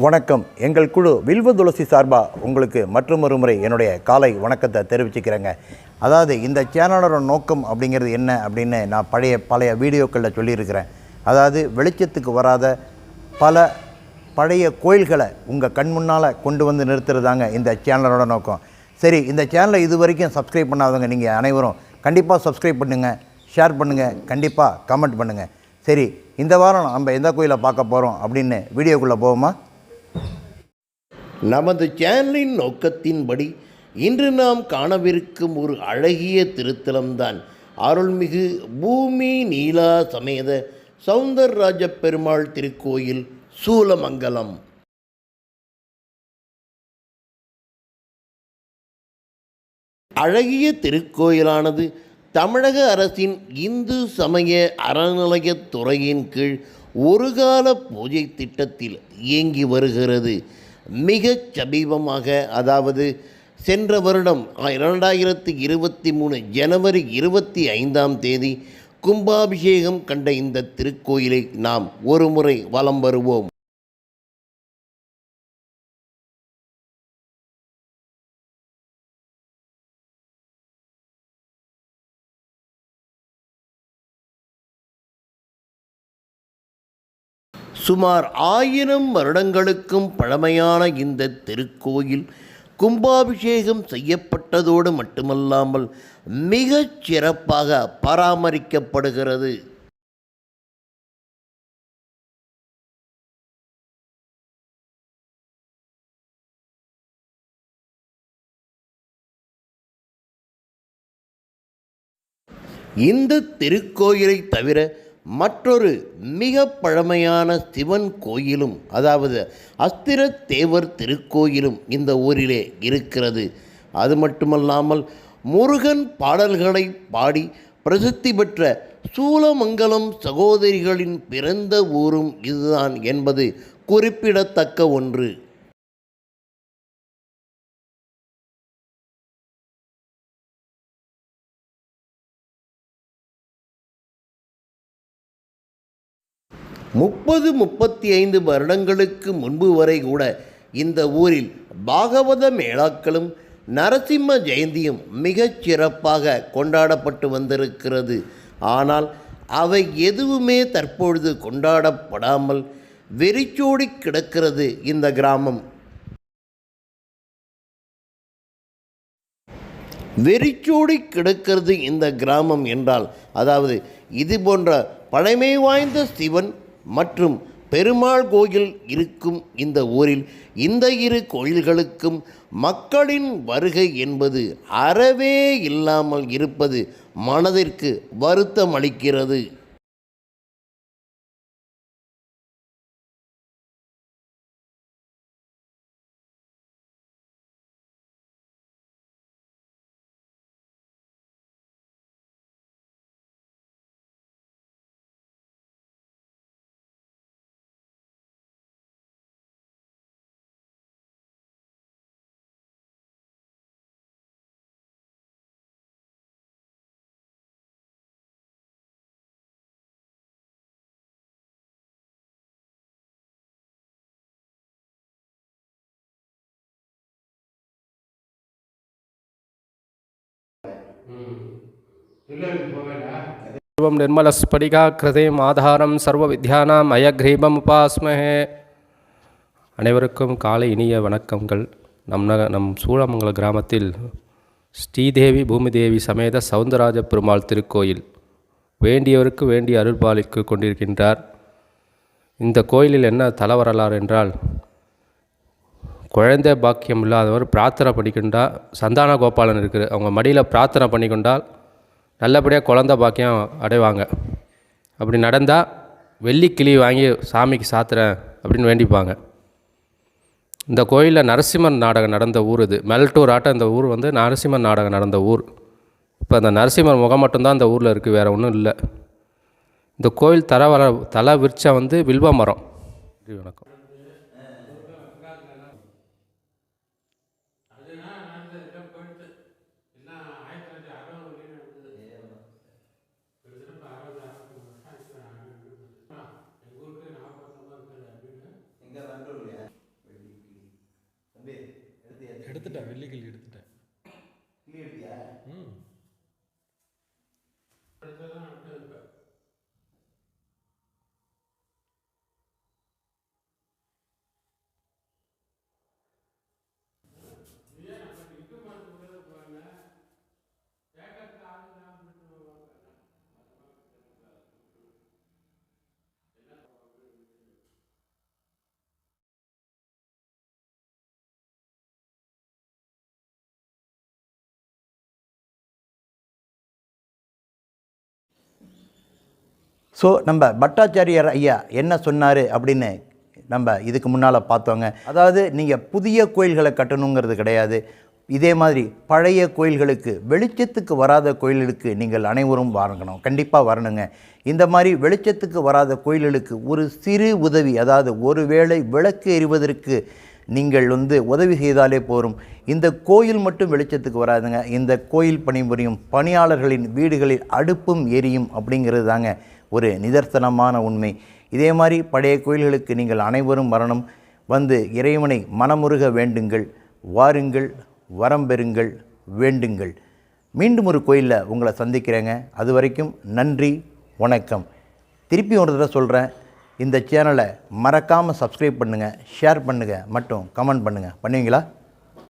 வணக்கம். எங்கள் குழு வில்வ துளசி சார்பாக உங்களுக்கு மற்றொரு முறை என்னுடைய காலை வணக்கத்தை தெரிவிச்சுக்கிறேங்க. அதாவது இந்த சேனலோட நோக்கம் அப்படிங்கிறது என்ன அப்படின்னு நான் பழைய பழைய வீடியோக்களில் சொல்லியிருக்கிறேன். அதாவது வெளிச்சத்துக்கு வராத பல பழைய கோயில்களை உங்கள் கண் முன்னால் கொண்டு வந்து நிறுத்துறதாங்க இந்த சேனலோட நோக்கம். சரி இந்த சேனலை இது வரைக்கும் சப்ஸ்கிரைப் பண்ணாதவங்க நீங்கள் அனைவரும் கண்டிப்பாக சப்ஸ்கிரைப் பண்ணுங்கள் ஷேர் பண்ணுங்கள் கண்டிப்பாக கமெண்ட் பண்ணுங்கள் சரி இந்த வாரம் நம்ம எந்த கோயிலை பார்க்க போகிறோம் அப்படின்னு வீடியோக்குள்ளே போவோமா? நமது சேனலின் நோக்கத்தின்படி இன்று நாம் காணவிருக்கும் ஒரு அழகிய திருத்தலம்தான் அருள்மிகு பூமி நீலா சமேத சவுந்தரராஜ பெருமாள் திருக்கோயில் சூலமங்கலம். அழகிய திருக்கோயிலானது தமிழக அரசின் இந்து சமய அறநிலையத் துறையின் கீழ் ஒருகால பூஜை திட்டத்தில் இயங்கி வருகிறது. மிகச் சமீபமாக அதாவது சென்ற வருடம் இரண்டாயிரத்தி இருபத்தி மூணு ஜனவரி இருபத்தி ஐந்தாம் தேதி கும்பாபிஷேகம் கண்ட இந்த திருக்கோயிலை நாம் ஒருமுறை வலம் வருவோம். சுமார் ஆயிரம் வருடங்களுக்கும் பழமையான இந்த திருக்கோயில் கும்பாபிஷேகம் செய்யப்பட்டதோடு மட்டுமல்லாமல் மிகச் சிறப்பாக பராமரிக்கப்படுகிறது. இந்த திருக்கோயிலை தவிர மற்றொரு மிக பழமையான சிவன் கோயிலும் அதாவது அஸ்திர தேவர் திருக்கோயிலும் இந்த ஊரிலே இருக்கிறது. அது மட்டுமல்லாமல் முருகன் பாடல்களை பாடி பிரசித்தி பெற்ற சூலமங்கலம் சகோதரிகளின் பிறந்த ஊரும் இதுதான் என்பது குறிப்பிடத்தக்க ஒன்று. முப்பது முப்பத்தி ஐந்து வருடங்களுக்கு முன்பு வரை கூட இந்த ஊரில் பாகவத மேளாக்களும் நரசிம்ம ஜெயந்தியும் மிகச் சிறப்பாக கொண்டாடப்பட்டு வந்திருக்கிறது. ஆனால் அவை எதுவுமே தற்பொழுது கொண்டாடப்படாமல் வெறிச்சோடி கிடக்கிறது இந்த கிராமம். வெறிச்சோடி கிடக்கிறது இந்த கிராமம் என்றால் அதாவது இது போன்ற பழமை வாய்ந்த சிவன் மற்றும் பெருமாள் கோயில் இருக்கும் இந்த ஊரில் இந்த இரு கோயில்களுக்கும் மக்களின் வருகை என்பது அறவே இல்லாமல் இருப்பது மனதிற்கு வருத்தம் அளிக்கிறது. सर्वं निर्मलस्फटिकाकृतिम् ஆதாரம் சர்வ வித்யானாம் அயக்ரீபம் உபாஸ்மஹே அனைவருக்கும் காலை இனிய வணக்கங்கள் நம் நக நம் சூழமங்கல கிராமத்தில் ஸ்ரீதேவி பூமிதேவி சமேத சவுந்தரராஜ பெருமாள் திருக்கோயில் வேண்டியவருக்கு வேண்டிய அருள்பாலிக்கு கொண்டிருக்கின்றார் இந்த கோயிலில் என்ன தல வரலாறு என்றால் குழந்தை பாக்கியம் இல்லாதவர் பிரார்த்தனை பண்ணிக்கொண்டா சந்தான கோபாலன் இருக்குது அவங்க மடியில் பிரார்த்தனை பண்ணிக்கொண்டால் நல்லபடியாக குழந்த பாக்கியம் அடைவாங்க. அப்படி நடந்தால் வெள்ளிக்கிளி வாங்கி சாமிக்கு சாத்துறேன் அப்படின்னு வேண்டிப்பாங்க. இந்த கோயிலில் நரசிம்மன் நாடகம் நடந்த ஊர் இது. மெல்டூர் ஆட்டம் இந்த ஊர் வந்து நரசிம்மன் நாடகம் நடந்த ஊர். இப்போ அந்த நரசிம்மர் முகம் மட்டும்தான் இந்த ஊரில் இருக்குது வேறு ஒன்றும் இல்லை. இந்த கோயில் தர வர தலை விரிச்சா வந்து வில்வ மரம். வணக்கம். ஸோ நம்ம பட்டாச்சாரியார் ஐயா என்ன சொன்னார் அப்படின்னு நம்ம இதுக்கு முன்னால் பார்த்தோங்க. அதாவது நீங்கள் புதிய கோயில்களை கட்டணுங்கிறது கிடையாது. இதே மாதிரி பழைய கோயில்களுக்கு வெளிச்சத்துக்கு வராத கோயில்களுக்கு நீங்கள் அனைவரும் வரணும். கண்டிப்பாக வரணுங்க. இந்த மாதிரி வெளிச்சத்துக்கு வராத கோயில்களுக்கு ஒரு சிறு உதவி அதாவது ஒருவேளை விளக்கு எறிவதற்கு நீங்கள் வந்து உதவி செய்தாலே போரும். இந்த கோயில் மட்டும் வெளிச்சத்துக்கு வராதுங்க. இந்த கோயில் பணிபுரியும் பணியாளர்களின் வீடுகளில் அடுப்பும் எரியும் அப்படிங்கிறது தாங்க ஒரு நிதர்சனமான உண்மை. இதே மாதிரி பழைய கோயில்களுக்கு நீங்கள் அனைவரும் வரணும் வந்து இறைவனை மனமுருக வேண்டுங்கள் வாருங்கள் வரம் பெறுங்கள் வேண்டுங்கள். மீண்டும் ஒரு கோயிலில் உங்களை சந்திக்கிறேங்க. அது வரைக்கும் நன்றி வணக்கம். திருப்பி ஒரு தடவை சொல்கிறேன் இந்த சேனலை மறக்காமல் சப்ஸ்கிரைப் பண்ணுங்கள் ஷேர் பண்ணுங்கள் மற்றும் கமெண்ட் பண்ணுங்கள் பண்ணுவீங்களா?